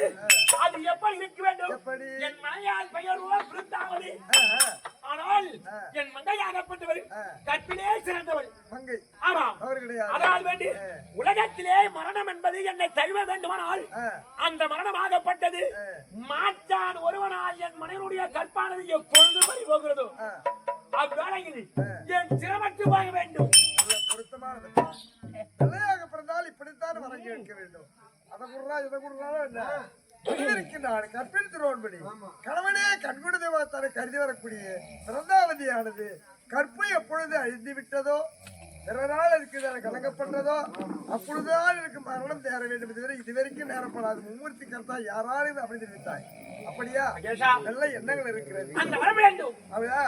வரமாகப்பட்டது அது எப்படி இருக்க வேண்டும்? என் மனையால் பெயர்வோ ஆ, ஆனால். என் மங்கையாகப்பட்டவர். கற்பிலே சிறந்தவர். ஆமாம். அதனால் வேண்டி. உலகத்திலே மரணம் என்பது என்னை தழுவ வேண்டுமானால் அந்த மரணமாகப்பட்டது. ஆ. மாற்றான் ஒருவனால் என் மனைவனுடைய கற்பானது எப்பொழுது திருவோன்படி கணவனே கண்குடு தேவத்தாரை கருதி வரக்கூடிய சிறந்தாவதியானது கற்பு எப்பொழுது அழிந்து விட்டதோ பிற நாள் இருக்கிறது கலங்கப்பட்டதோ அப்பொழுதுதான் எனக்கு மரணம் தேர வேண்டும் இதுவரை இதுவரைக்கும் நேரப்படாது மும்மூர்த்தி கர்த்தா யாராலும் அப்படி தெரிவித்தாய் அப்படியா நல்ல எண்ணங்கள் இருக்கிறது அந்த வரம் வேண்டும் அப்படியா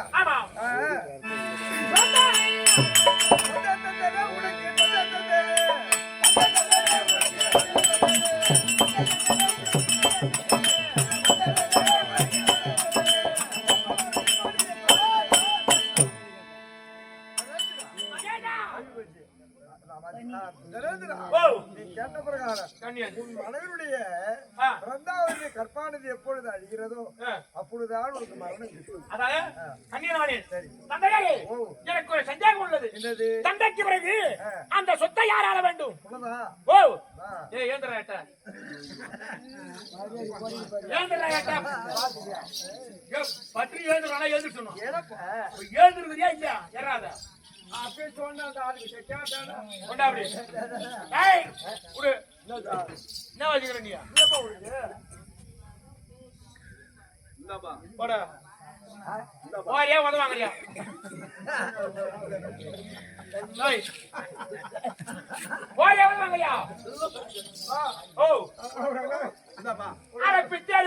நீ கேட்ட பிரகாரம் உன் கற்பானது எப்பொழுது அழிகிறதோ. அப்பொழுதுதான் உனக்கு மரணம். எனக்கு ஒரு சந்தேகம் உள்ளது. என்னது? தந்தைக்கு பிறகு. அந்த சொத்தை யாரால வேண்டும்? ஓ. ஏ ஏந்திரா ஏட்ட. ஏந்திரா ஏட்ட. ஏ, பற்றி ஏந்திரா ஏனப்பா ஏந்திருக்கிறியா இல்லையா? ஏறாத அப்படியே சொன்ன அந்த ஆளுக்கு கேட்டானா கொண்டா அப்படி ஏய் விடு. என்ன வச்சுக்கிற நீ? உனக்கு? போட. ஓ அட பிச்சை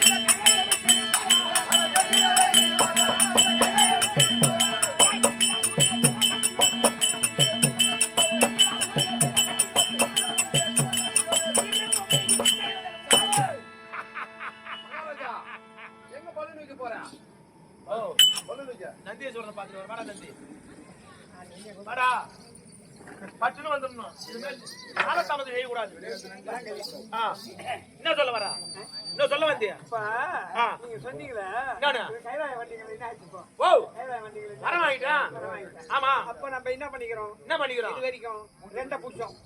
எங்க பட்டுன்னு வந்துடணும். காலதாமதம் செய்யக்கூடாது. ஆ. என்ன சொல்ல வரா என்ன சொல்ல வந்தியா. நீங்க சொன்னீங்களே? கைவாய வண்டிகள் என்ன ஆச்சு ஓ. கைவாய வண்டிகள் வர வாங்கிட்டான் ஆமா. அப்ப நம்ம என்ன பண்ணிக்கிறோம்? என்ன பண்ணிக்கிறோம்? இது வரைக்கும் ரெண்ட புடிச்சோம்.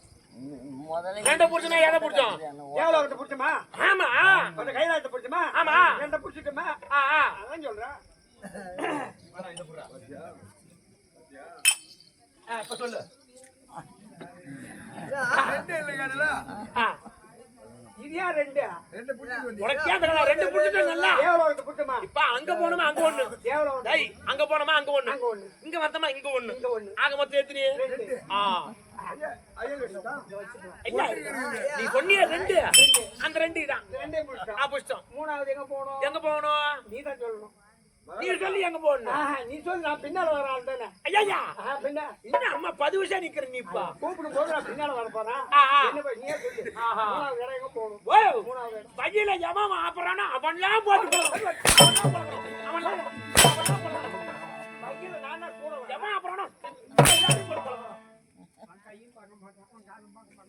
ரெண்டை புடிச்சனா எதை புடிச்சோம்? தேவலோகத்தை பிடிச்சமா. ஆமா. அந்த கைலாயத்தை பிடிச்சமா? ஆமா. ரெண்ட பிடிச்சிட்டோமா? ஆ ஆ. அதான் சொல்றேன். ஆ, இப்ப சொல்லு. ரெண்டு இல்லைங்கடல இது புடிச்சு நல்லா. இப்ப அங்க போனோமா அங்க ஒண்ணு? டேய் அங்க போனோமா அங்க ஒண்ணு? அங்க ஒண்ணு. இங்க வந்தோமா இங்க ஒண்ணு? இங்க ஒண்ணு. ஆக மொத்தம் எத்தனை? ரெண்டு. ஆ. நீ சொன்னிய ரெண்டு. அந்த ரெண்டு தான் ரெண்டே பிடிச்சிட்டோம் ஆ புடிச்சோம் மூணாவது எங்க போகணும்? எங்க போகணும்? நீ தான் சொல்லணும். நீ சொல்லி எங்க போகணும்? நீ சொல்லு நான் பின்னால வர ஆள் தானே? ஐயா பின்ன என்ன அம்மா பது வருஷம் நிக்கிற நீ இப்ப? கூப்பிடும் போது நான் பின்னால வர போறேன் நீயே சொல்லு. மூணாவது இடம் எங்க போகணும்? ஓ மூணாவது இடம் வழியில எவன் ஆப்பறானோ அவன்லாம் போட்டு அவன்லாம். வக்கீல நான் தான் கூட ஆப்பறானோ.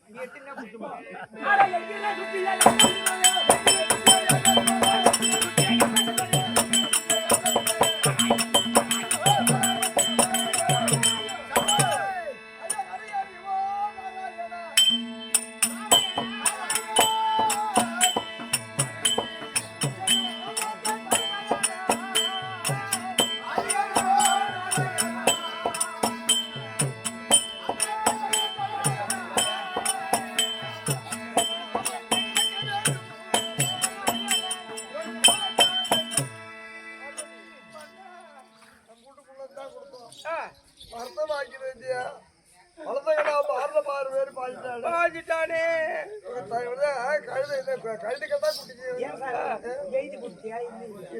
நீ எங்கேயும் சுத்தி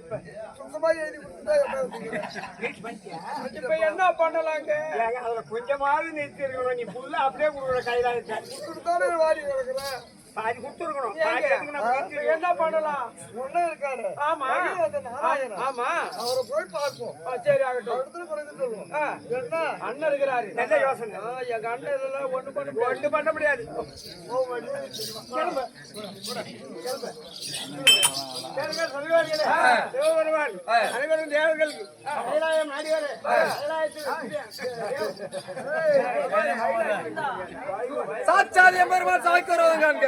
இப்ப எழுதி கொடுத்துட்டா என்ன வச்சுக்கிறேன் இப்ப என்ன பண்ணலாங்க? அதுல கொஞ்சமாவது நிறுத்தி இருக்கணும் நீ ஃபுல்லா அப்படியே கொடுக்குற கையில கொடுத்தாலே வாடி கிடக்குறேன் பாதி கொடுத்துருக்கணும். பாதி எதுக்கு நம்ம நிறுத்தி என்ன பண்ணலாம்? ஒண்ணே இருக்காரு. ஆமா. நாராயணன். ஆமா. அவரை போய் பார்ப்போம். சரி ஆகட்டும். இடத்துல குறைந்து சொல்லுவோம். ஆ, என்ன? அண்ணன் இருக்கிறாரு. நல்ல யோசனை? எங்க அண்ணன் இதெல்லாம் ஒண்ணு பண்ண ஒண்ணு பண்ண முடியாது. சிவபெருமான் அனைவரும் தேவர்களுக்கு. கைலாயம் நாடிவாரு சாட்சாத் எம்பெருமான் சாய்க்கிறவங்க